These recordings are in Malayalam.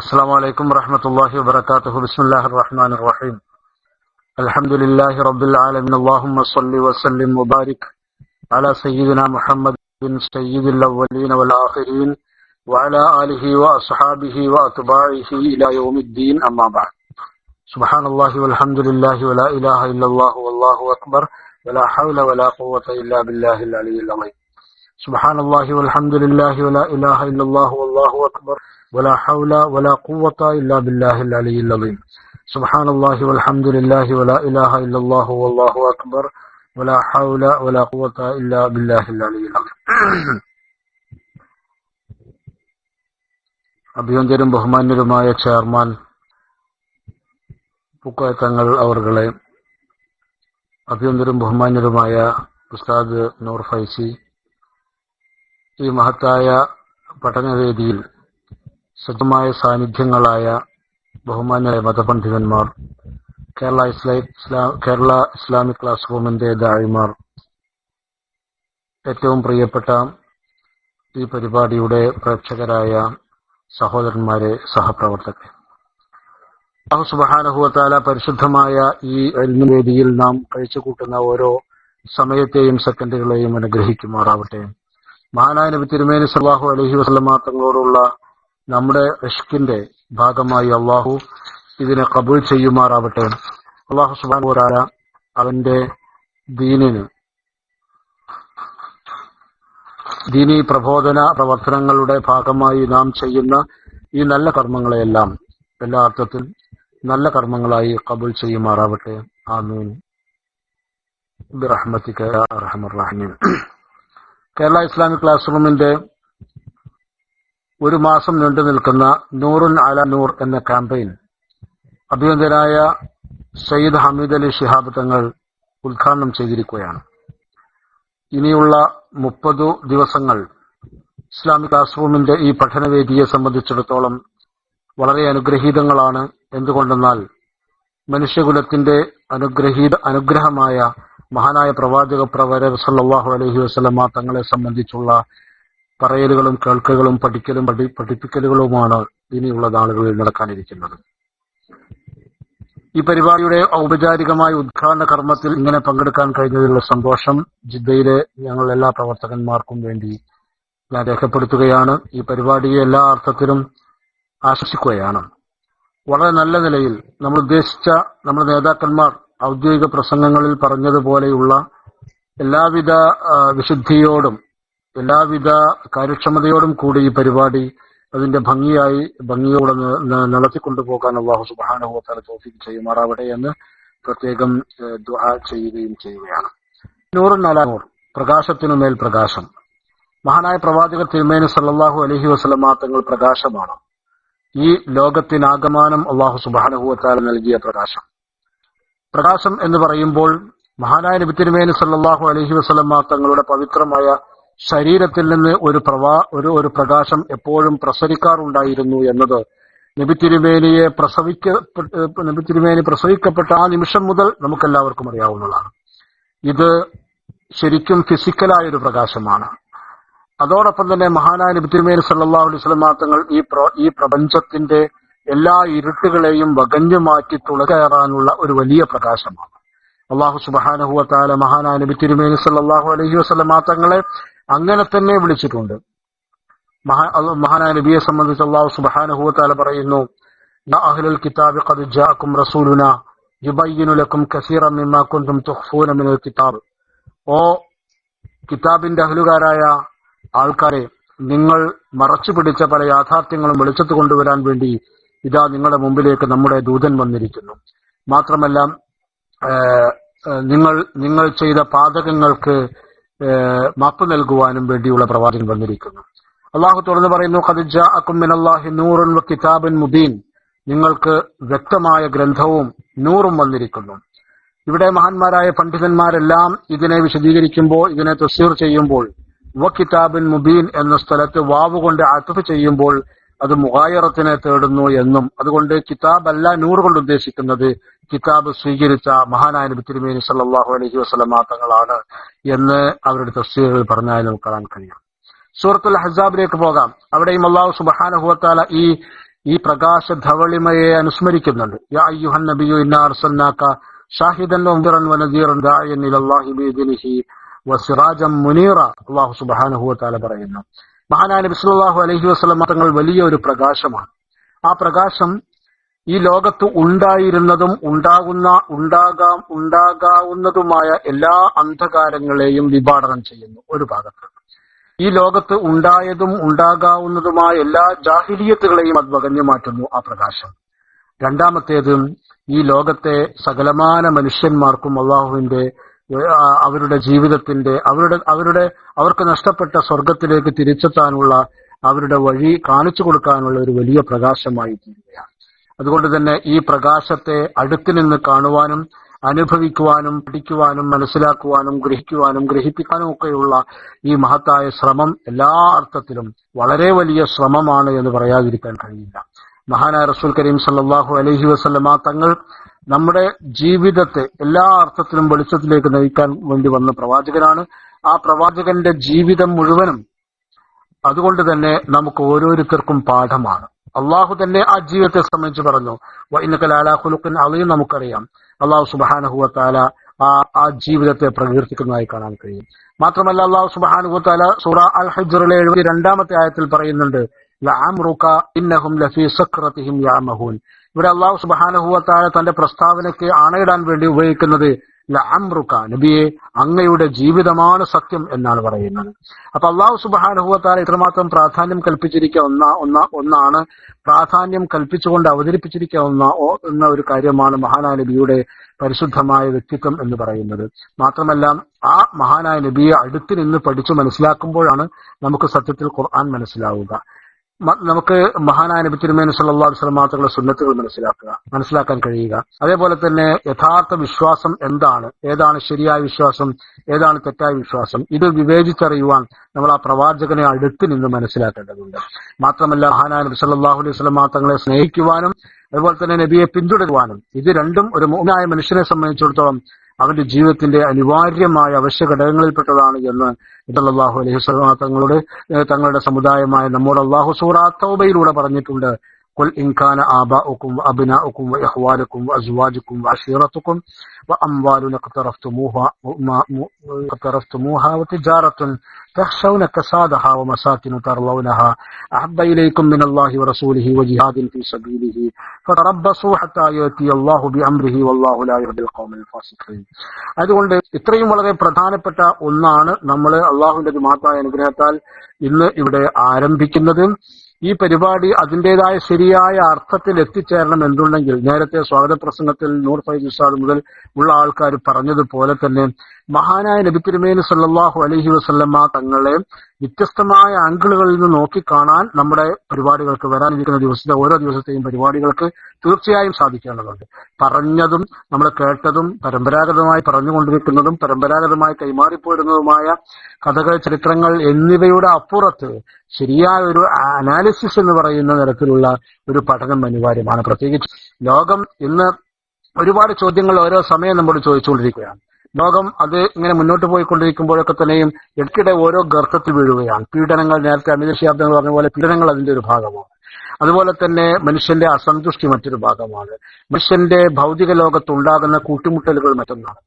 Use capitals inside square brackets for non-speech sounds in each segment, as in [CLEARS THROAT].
السلام عليكم ورحمة الله وبركاته. بسم الله الرحمن الرحيم. الحمد لله رب العالمين. اللهم صل وسلم وبارك على سيدنا محمد سيد الأولين والآخرين وعلى آله وأصحابه وأتباعه إلى يوم الدين. أما بعد. سبحان الله والحمد لله ولا إله إلا الله والله أكبر ولا حول ولا قوة إلا بالله العلي العظيم. سبحان الله والحمد لله ولا إله إلا الله والله أكبر ولا حول ولا قوة إلا بالله العلي العظيم سبحان الله والحمد لله ولا إله إلا الله والله أكبر ولا حول ولا قوة إلا بالله العلي العظيم [CLEARS THROAT] അഭിയന്തരും ബഹുമാന്യരുമായ ചെയർമാൻ പൂക്കോയ തങ്ങൾ അവർകളെ അഭിയന്തരും ബഹുമാന്യരുമായ ഉസ്താദ് നൂർ ഫൈസി ഈ മഹത്തായ പഠനവേദിയിൽ സജ്ജമായ സാന്നിധ്യങ്ങളായ ബഹുമാന്യ മതപണ്ഡിതന്മാർ കേരള ഇസ്ലാ കേരള ഇസ്ലാമിക് ക്ലാസ് റൂമിന്റെ ദാഴിമാർ ഏറ്റവും പ്രിയപ്പെട്ട ഈ പരിപാടിയുടെ പ്രേക്ഷകരായ സഹോദരന്മാരെ സഹപ്രവർത്തകരെ. അള്ളാഹു സുബഹാനഹുവത്താല പരിശുദ്ധമായ ഈ വേദിയിൽ നാം കഴിച്ചുകൂട്ടുന്ന ഓരോ സമയത്തെയും സെക്കൻഡുകളെയും അനുഗ്രഹിക്കുമാറാവട്ടെ. മഹാനായ നബി തിരുമേനി സലാഹു അലഹി വസ്ലമാ തങ്ങളോടുള്ള നമ്മുടെ ഇഷ്കിന്റെ ഭാഗമായി അള്ളാഹു ഇതിനെ കബൂൽ ചെയ്യുമാറാവട്ടെ. അള്ളാഹു സുബാൻ ഒരാള അവന്റെ ദീനിന് ദീനി പ്രബോധന പ്രവർത്തനങ്ങളുടെ ഭാഗമായി നാം ചെയ്യുന്ന ഈ നല്ല കർമ്മങ്ങളെയെല്ലാം എല്ലാ അർത്ഥത്തിൽ നല്ല കർമ്മങ്ങളായി കബൂൽ ചെയ്യുമാറാവട്ടെ. ആമീൻ. ബിറഹ്മത്തിക യാ അർഹമർ റഹീം കേരള ഇസ്ലാമിക് ക്ലാസ് റൂമിന്റെ ഒരു മാസം നീണ്ടു നിൽക്കുന്ന നൂറുൻ അല നൂർ എന്ന ക്യാമ്പയിൻ. അഭിനന്ദനായ സയ്യിദ് ഹമീദ് അലി ഷിഹാബ് തങ്ങൾ ഉദ്ഘാടനം ചെയ്തിരിക്കുകയാണ്. ഇനിയുള്ള മുപ്പതു ദിവസങ്ങൾ ഇസ്ലാമിക് ക്ലാസ് റൂമിന്റെ ഈ പഠനവേദിയെ സംബന്ധിച്ചിടത്തോളം വളരെ അനുഗ്രഹീതങ്ങളാണ്. എന്തുകൊണ്ടെന്നാൽ മനുഷ്യകുലത്തിന്റെ അനുഗ്രഹീത അനുഗ്രഹമായ മഹാനായ പ്രവാചക പ്രവര സല്ലാഹു അലഹി വസ്ലമ തങ്ങളെ സംബന്ധിച്ചുള്ള പറയലുകളും കേൾക്കലുകളും പഠിക്കലും പഠി പഠിപ്പിക്കലുകളുമാണ് ഇനിയുള്ള നാളുകളിൽ നടക്കാനിരിക്കുന്നത്. ഈ പരിപാടിയുടെ ഔപചാരികമായ ഉദ്ഘാടന കർമ്മത്തിൽ ഇങ്ങനെ പങ്കെടുക്കാൻ കഴിഞ്ഞതിലുള്ള സന്തോഷം ജിദ്ദയിലെ ഞങ്ങൾ എല്ലാ പ്രവർത്തകന്മാർക്കും വേണ്ടി ഞാൻ രേഖപ്പെടുത്തുകയാണ്. ഈ പരിപാടിയെ എല്ലാ അർത്ഥത്തിലും ആശംസിക്കുകയാണ് വളരെ നല്ല നിലയിൽ നമ്മൾ ഉദ്ദേശിച്ച നമ്മുടെ നേതാക്കന്മാർ ഔദ്യോഗിക പ്രസംഗങ്ങളിൽ പറഞ്ഞതുപോലെയുള്ള എല്ലാവിധ വിശുദ്ധിയോടും എല്ലാവിധ കാര്യക്ഷമതയോടും കൂടി ഈ പരിപാടി അതിന്റെ ഭംഗിയായി ഭംഗിയോടെ നടത്തിക്കൊണ്ടുപോകാൻ അള്ളാഹു സുബാനുഭവത്താല തോഫിക്ക് ചെയ്യുമാറാവട്ടെ എന്ന് പ്രത്യേകം ചെയ്യുകയും ചെയ്യുകയാണ്. നൂറുൻ അല നൂർ പ്രകാശത്തിനു മേൽ പ്രകാശം. മഹാനായ പ്രവാചക തിരുമേനി സല്ലാഹു അലഹി വസല്ലമ തങ്ങൾ പ്രകാശമാണ്. ഈ ലോകത്തിനാകമാനം അള്ളാഹു സുബാനുഭവത്താല നൽകിയ പ്രകാശം. പ്രകാശം എന്ന് പറയുമ്പോൾ മഹാനായ നബി തിരുമേനി സല്ലാഹു അലഹി വസല്ലമ തങ്ങളുടെ പവിത്രമായ ശരീരത്തിൽ നിന്ന് ഒരു പ്രവാ ഒരു ഒരു പ്രകാശം എപ്പോഴും പ്രസരിക്കാറുണ്ടായിരുന്നു എന്നത് നബി തിരുമേനിയെ പ്രസവിക്ക നബി തിരുമേനി പ്രസവിക്കപ്പെട്ട ആ നിമിഷം മുതൽ നമുക്കെല്ലാവർക്കും അറിയാവുന്നതാണ്. ഇത് ശരിക്കും ഫിസിക്കലായ ഒരു പ്രകാശമാണ്. അതോടൊപ്പം തന്നെ മഹാനായ നബി തിരുമേനി സല്ലാ അലൈഹി തങ്ങൾ ഈ ഈ പ്രപഞ്ചത്തിന്റെ എല്ലാ ഇരുട്ടുകളെയും വകഞ്ഞു മാറ്റി തുളകയറാനുള്ള ഒരു വലിയ പ്രകാശമാണ്. അള്ളാഹു സുബഹാനഹു താല മഹാനായ നബി തിരുമേനി സല്ലാഹു അലൈഹി വസല്ലമ തങ്ങളെ അങ്ങനെ തന്നെ വിളിച്ചിട്ടുണ്ട്. മഹാനായ നബിയെ സംബന്ധിച്ച് അള്ളാഹു സുബാന താല പറയുന്നു അഹ്ലൽ കിതാബ് ഖദ് റസൂലുന യുബയ്യിനു ലക്കും കസീറ കിതാബ്. ഓ കിതാബിന്റെ അഹ്ലുകാരായ ആൾക്കാരെ നിങ്ങൾ മറച്ചു പിടിച്ച പല യാഥാർത്ഥ്യങ്ങളും വെളിച്ചത്ത് കൊണ്ടുവരാൻ വേണ്ടി ഇതാ നിങ്ങളുടെ മുമ്പിലേക്ക് നമ്മുടെ ദൂതൻ വന്നിരിക്കുന്നു. മാത്രമല്ല നിങ്ങൾ നിങ്ങൾ ചെയ്ത പാതകങ്ങൾക്ക് മാപ്പ് നൽകുവാനും വേണ്ടിയുള്ള പ്രവാചകൻ വന്നിരിക്കുന്നു. അള്ളാഹു തുറന്ന് പറയുന്നു ഖദിജ അക്കുമിനല്ലാഹി നൂറുൻ കിതാബൻ മുബീൻ. നിങ്ങൾക്ക് വ്യക്തമായ ഗ്രന്ഥവും നൂറും വന്നിരിക്കുന്നു. ഇവിടെ മഹാന്മാരായ പണ്ഡിതന്മാരെല്ലാം ഇതിനെ വിശദീകരിക്കുമ്പോൾ ഇതിനെ തസ്സീർ ചെയ്യുമ്പോൾ വ കിതാബിൻ മുബീൻ എന്ന സ്ഥലത്ത് വാവ് കൊണ്ട് ചെയ്യുമ്പോൾ അത് മുഹായറത്തിനെ തേടുന്നു എന്നും അതുകൊണ്ട് കിതാബ് അല്ല നൂറ് കൊണ്ട് ഉദ്ദേശിക്കുന്നത് കിതാബ് സ്വീകരിച്ച മഹാനായ നബി തിരുമേനി സല്ലാഹു അലഹി വസല്ലമ തങ്ങളാണ് എന്ന് അവരുടെ തഫ്സീറുകൾ പറഞ്ഞാൽ നമുക്ക് കാണാൻ കഴിയും. സൂറത്തുൽ ഹസാബിലേക്ക് പോകാം. അവിടെയും അള്ളാഹു സുബഹാനഹുവത്താല ഈ ഈ പ്രകാശ ധവളിമയെ അനുസ്മരിക്കുന്നുണ്ട്. യാ നബിയു ഷാഹിദൻ ഇലല്ലാഹി മുനീറ. അല്ലാഹു സുബ്ഹാനഹു വതആല പറയുന്നു. മഹാനായ നബി അലഹി വസല്ലം തങ്ങൾ വലിയ ഒരു പ്രകാശമാണ്. ആ പ്രകാശം ഈ ലോകത്ത് ഉണ്ടായിരുന്നതും ഉണ്ടാകുന്ന ഉണ്ടാകാം ഉണ്ടാകാവുന്നതുമായ എല്ലാ അന്ധകാരങ്ങളെയും വിഭാടനം ചെയ്യുന്നു. ഒരു ഭാഗത്ത് ഈ ലോകത്ത് ഉണ്ടായതും ഉണ്ടാകാവുന്നതുമായ എല്ലാ ജാഹിലിയത്തുകളെയും അത് വകഞ്ഞു മാറ്റുന്നു ആ പ്രകാശം. രണ്ടാമത്തേത് ഈ ലോകത്തെ സകലമാന മനുഷ്യന്മാർക്കും അള്ളാഹുവിന്റെ അവരുടെ ജീവിതത്തിന്റെ അവരുടെ അവരുടെ അവർക്ക് നഷ്ടപ്പെട്ട സ്വർഗത്തിലേക്ക് തിരിച്ചെത്താനുള്ള അവരുടെ വഴി കാണിച്ചു കൊടുക്കാനുള്ള ഒരു വലിയ പ്രകാശമായി തീരുകയാണ്. അതുകൊണ്ട് തന്നെ ഈ പ്രകാശത്തെ അടുത്തു നിന്ന് കാണുവാനും അനുഭവിക്കുവാനും പഠിക്കുവാനും മനസ്സിലാക്കുവാനും ഗ്രഹിക്കുവാനും ഗ്രഹിപ്പിക്കാനും ഒക്കെയുള്ള ഈ മഹത്തായ ശ്രമം എല്ലാ അർത്ഥത്തിലും വളരെ വലിയ ശ്രമമാണ് എന്ന് പറയാതിരിക്കാൻ കഴിയില്ല. മഹാനായ റസൂൽ കരീം സല്ലാഹു അലഹി വസ്ലമ തങ്ങൾ നമ്മുടെ ജീവിതത്തെ എല്ലാ അർത്ഥത്തിലും വെളിച്ചത്തിലേക്ക് നയിക്കാൻ വേണ്ടി വന്ന പ്രവാചകനാണ്. ആ പ്രവാചകന്റെ ജീവിതം മുഴുവനും അതുകൊണ്ട് തന്നെ നമുക്ക് ഓരോരുത്തർക്കും പാഠമാണ്. അള്ളാഹു തന്നെ ആ ജീവിതത്തെ സംബന്ധിച്ച് പറഞ്ഞു. വൈനക്കലാലാഖുലുക്കൻ അളിയും നമുക്കറിയാം. അള്ളാഹു സുബാനഹുവത്താല ആ ആ ജീവിതത്തെ പ്രകീർത്തിക്കുന്നതായി കാണാൻ കഴിയും. മാത്രമല്ല അള്ളാഹു സുബാനുഹുത്താല സുറ അൽ ഹജറിലെ എഴുപത്തി രണ്ടാമത്തെ ആയത്തിൽ പറയുന്നുണ്ട് ഇന്നഹും ലഫീ സക്രതിഹിം യഅമഹൂൻ ഇവിടെ അള്ളാഹു സുബാനഹുവത്താഴ തന്റെ പ്രസ്താവനയ്ക്ക് ആണയിടാൻ വേണ്ടി ഉപയോഗിക്കുന്നത് ലഅംറുക്ക നബിയെ അങ്ങയുടെ ജീവിതമാണ് സത്യം എന്നാണ് പറയുന്നത്. അപ്പൊ അള്ളാഹു സുബാനുഭവത്താൽ ഇത്രമാത്രം പ്രാധാന്യം കൽപ്പിച്ചിരിക്കുക ഒന്ന ഒന്ന ഒന്നാണ് പ്രാധാന്യം കൽപ്പിച്ചുകൊണ്ട് അവതരിപ്പിച്ചിരിക്കാവുന്ന ഒന്ന എന്ന ഒരു കാര്യമാണ് മഹാനായ നബിയുടെ പരിശുദ്ധമായ വ്യക്തിത്വം എന്ന് പറയുന്നത്. മാത്രമല്ല ആ മഹാനായ നബിയെ അടുത്ത് നിന്ന് പഠിച്ചു മനസ്സിലാക്കുമ്പോഴാണ് നമുക്ക് സത്യത്തിൽ ഖുർആൻ മനസ്സിലാവുക. നമുക്ക് മഹാനായ നബി തിരുമേനി വസല്ലം തങ്ങളുടെ സുന്നത്തുകൾ മനസ്സിലാക്കുക മനസ്സിലാക്കാൻ കഴിയുക. അതേപോലെ തന്നെ യഥാർത്ഥ വിശ്വാസം എന്താണ്? ഏതാണ് ശരിയായ വിശ്വാസം? ഏതാണ് തെറ്റായ വിശ്വാസം? ഇത് വിവേചിച്ചറിയുവാൻ നമ്മൾ ആ പ്രവാചകനെ അടുത്ത് നിന്ന് മനസ്സിലാക്കേണ്ടതുണ്ട്. മാത്രമല്ല മഹാനായ നബി സല്ലല്ലാഹു അലൈഹി വസല്ലം തങ്ങളെ സ്നേഹിക്കുവാനും അതുപോലെ തന്നെ നബിയെ പിന്തുടരുവാനും ഇത് രണ്ടും ഒരു മൂന്നായ മനുഷ്യനെ സംബന്ധിച്ചിടത്തോളം അവന്റെ ജീവിതത്തിന്റെ അനിവാര്യമായ അവശ്യ ഘടകങ്ങളിൽപ്പെട്ടതാണ് എന്ന് ഇതല്ലാഹു അലൈഹി വസല്ലം തങ്ങളുടെ ഏഹ് തങ്ങളുടെ സമുദായമായ നമ്മോട് അള്ളാഹു സൂറ തൗബയിലൂടെ പറഞ്ഞിട്ടുണ്ട് قل إن كان آباؤكم وأبناؤكم وإخوانكم وأزواجكم وعشيرتكم وأموال اقترفتموها وما- م- اقترفتموها وتجارة تخشون كسادها ومساكن ترضونها أحب إليكم من الله ورسوله وجهاد في سبيله فتربصوا حتى يأتي الله بأمره والله لا يهدي القوم الفاسقين അതുകൊണ്ട് ഇത്രയും വളരെ പ്രധാനപ്പെട്ട ഒന്നാണ് നമ്മൾ അള്ളാഹുവിന്റെ ഒരു മഹത്തായ അനുഗ്രഹത്താൽ ഇന്ന് ഇവിടെ ആരംഭിക്കുന്നത് ഈ പരിപാടി അതിന്റെതായ ശരിയായ അർത്ഥത്തിൽ എത്തിച്ചേരണം എന്നുണ്ടെങ്കിൽ നേരത്തെ സ്വാഗത പ്രസംഗത്തിൽ നൂർ ഫൈസ് മുതൽ ഉള്ള ആൾക്കാർ പറഞ്ഞതുപോലെ തന്നെ മഹാനായ നബി തിരുമേനി സല്ലാഹു അലഹി വസല്ലമ്മ തങ്ങളെ വ്യത്യസ്തമായ ആംഗിളുകളിൽ നിന്ന് നോക്കിക്കാണാൻ നമ്മുടെ പരിപാടികൾക്ക് വരാനിരിക്കുന്ന ദിവസത്തെ ഓരോ ദിവസത്തെയും പരിപാടികൾക്ക് തീർച്ചയായും സാധിക്കേണ്ടതുണ്ട്. പറഞ്ഞതും നമ്മൾ കേട്ടതും പരമ്പരാഗതമായി പറഞ്ഞുകൊണ്ടിരിക്കുന്നതും പരമ്പരാഗതമായി കൈമാറിപ്പോരുന്നതുമായ കഥകൾ ചരിത്രങ്ങൾ എന്നിവയുടെ അപ്പുറത്ത് ശരിയായ ഒരു അനാലിസിസ് എന്ന് പറയുന്ന തരത്തിലുള്ള ഒരു പഠനം അനിവാര്യമാണ്. പ്രത്യേകിച്ച് ലോകം ഇന്ന് ഒരുപാട് ചോദ്യങ്ങൾ ഓരോ സമയം നമ്മൾ ചോദിച്ചുകൊണ്ടിരിക്കുകയാണ്. ലോകം അത് ഇങ്ങനെ മുന്നോട്ട് പോയിക്കൊണ്ടിരിക്കുമ്പോഴൊക്കെ തന്നെയും ഇടയ്ക്കിടെ ഓരോ ഗർത്തത്തിൽ വീഴുകയാണ്. പീഡനങ്ങൾ നേരത്തെ അമിത ശാബ്ദങ്ങൾ പറഞ്ഞ പോലെ പീഡനങ്ങൾ അതിന്റെ ഒരു ഭാഗമാണ്. അതുപോലെ തന്നെ മനുഷ്യന്റെ അസന്തുഷ്ടി മറ്റൊരു ഭാഗമാണ്. മനുഷ്യന്റെ ഭൗതിക ലോകത്തുണ്ടാകുന്ന കൂട്ടിമുട്ടലുകൾ മറ്റൊന്നാണ്.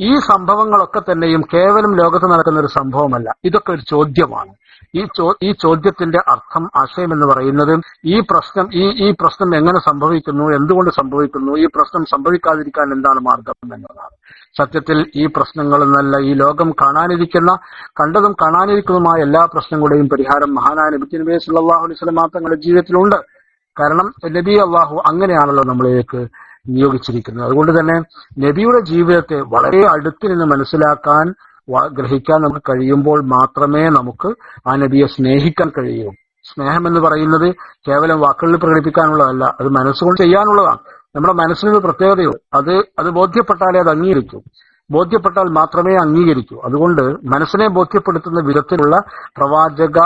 ഈ സംഭവങ്ങളൊക്കെ തന്നെയും കേവലം ലോകത്ത് നടക്കുന്ന ഒരു സംഭവമല്ല. ഇതൊക്കെ ഒരു ചോദ്യമാണ്. ഈ ചോ ഈ ചോദ്യത്തിന്റെ അർത്ഥം ആശയം എന്ന് പറയുന്നത് ഈ പ്രശ്നം ഈ ഈ പ്രശ്നം എങ്ങനെ സംഭവിക്കുന്നു എന്തുകൊണ്ട് സംഭവിക്കുന്നു ഈ പ്രശ്നം സംഭവിക്കാതിരിക്കാൻ എന്താണ് മാർഗം എന്നതാണ്. സത്യത്തിൽ ഈ പ്രശ്നങ്ങൾ എന്നല്ല ഈ ലോകം കാണാനിരിക്കുന്ന കണ്ടതും കാണാനിരിക്കുന്നതുമായ എല്ലാ പ്രശ്നങ്ങളുടെയും പരിഹാരം മഹാനായ നബി നബി സല്ലല്ലാഹു അലൈഹി വസല്ലം തങ്ങളുടെ ജീവിതത്തിലുണ്ട്. കാരണം നബി അള്ളാഹു അങ്ങനെയാണല്ലോ നമ്മളിലേക്ക് നിയോഗിച്ചിരിക്കുന്നത്. അതുകൊണ്ട് തന്നെ നബിയുടെ ജീവിതത്തെ വളരെ അടുത്ത് നിന്ന് മനസ്സിലാക്കാൻ ഗ്രഹിക്കാൻ നമുക്ക് കഴിയുമ്പോൾ മാത്രമേ നമുക്ക് ആ നബിയെ സ്നേഹിക്കാൻ കഴിയൂ. സ്നേഹം എന്ന് പറയുന്നത് കേവലം വാക്കുകളിൽ പ്രകടിപ്പിക്കാനുള്ളതല്ല അത് മനസ്സുകൊണ്ട് ചെയ്യാനുള്ളതാണ്. നമ്മുടെ മനസ്സിനൊരു പ്രത്യേകതയുണ്ട്. അത് അത് ബോധ്യപ്പെട്ടാലേ അത് അംഗീകരിക്കൂ. ബോധ്യപ്പെട്ടാൽ മാത്രമേ അംഗീകരിക്കൂ അതുകൊണ്ട് മനസ്സിനെ ബോധ്യപ്പെടുത്തുന്ന വിധത്തിലുള്ള പ്രവാചക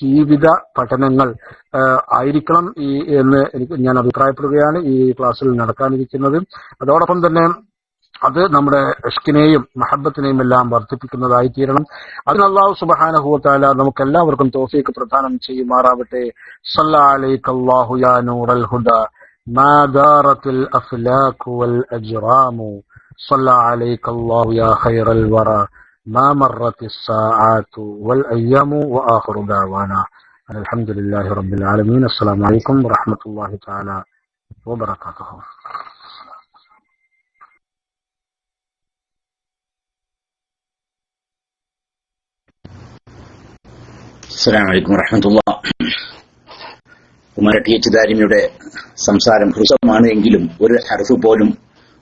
ജീവിത പഠനങ്ങൾ ആ, ആയിരിക്കണം ഈ എന്ന് എനിക്ക് ഞാൻ അഭിപ്രായപ്പെടുകയാണ് ഈ ക്ലാസ്സിൽ നടക്കാനിരിക്കുന്നത് അതോടൊപ്പം തന്നെ അത് നമ്മുടെ ഇഷ്കിനെയും മഹബത്തിനെയും എല്ലാം വർദ്ധിപ്പിക്കുന്നതായി തീരണം അതിന് അള്ളാഹു സുബഹാനഹുവത്താല നമുക്ക് എല്ലാവർക്കും തോഫീക്ക് പ്രദാനം ചെയ്യുമാറാവട്ടെ സല്ലാ അലൈക്ക് അല്ലാഹു യാ നൂറൽ ഹുദ ما دارت الأفلاك والأجرام صلى عليك الله يا خير الورى ما مرت الساعات والأيام وآخر دعوانا أن الحمد لله رب العالمين السلام عليكم ورحمة الله تعالى وبركاته അസ്സലാമു അലൈക്കും വറഹമത്തുള്ള ഉമർ ടി എച്ച് ദാരിമിയുടെ സംസാരം ഹൃസ്വമാണ് എങ്കിലും ഒരു ഹർഫ് പോലും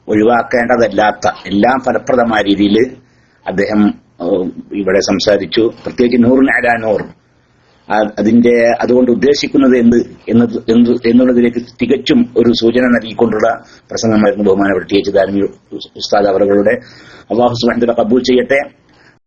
ഒഴിവാക്കേണ്ടതല്ലാത്ത എല്ലാം ഫലപ്രദമായ രീതിയിൽ അദ്ദേഹം ഇവിടെ സംസാരിച്ചു. പ്രത്യേകിച്ച് നൂറിന് അതിന്റെ അതുകൊണ്ട് ഉദ്ദേശിക്കുന്നത് എന്ത് എന്ന് എന്നുള്ളതിലേക്ക് തികച്ചും ഒരു സൂചന നൽകിക്കൊണ്ടുള്ള പ്രസംഗമായിരുന്നു ബഹുമാനപ്പെട്ട ടി എച്ച് ദാരിമി ഉസ്താദ് അവറുകളുടെ. അള്ളാഹു തആല കബൂൽ ചെയ്യട്ടെ.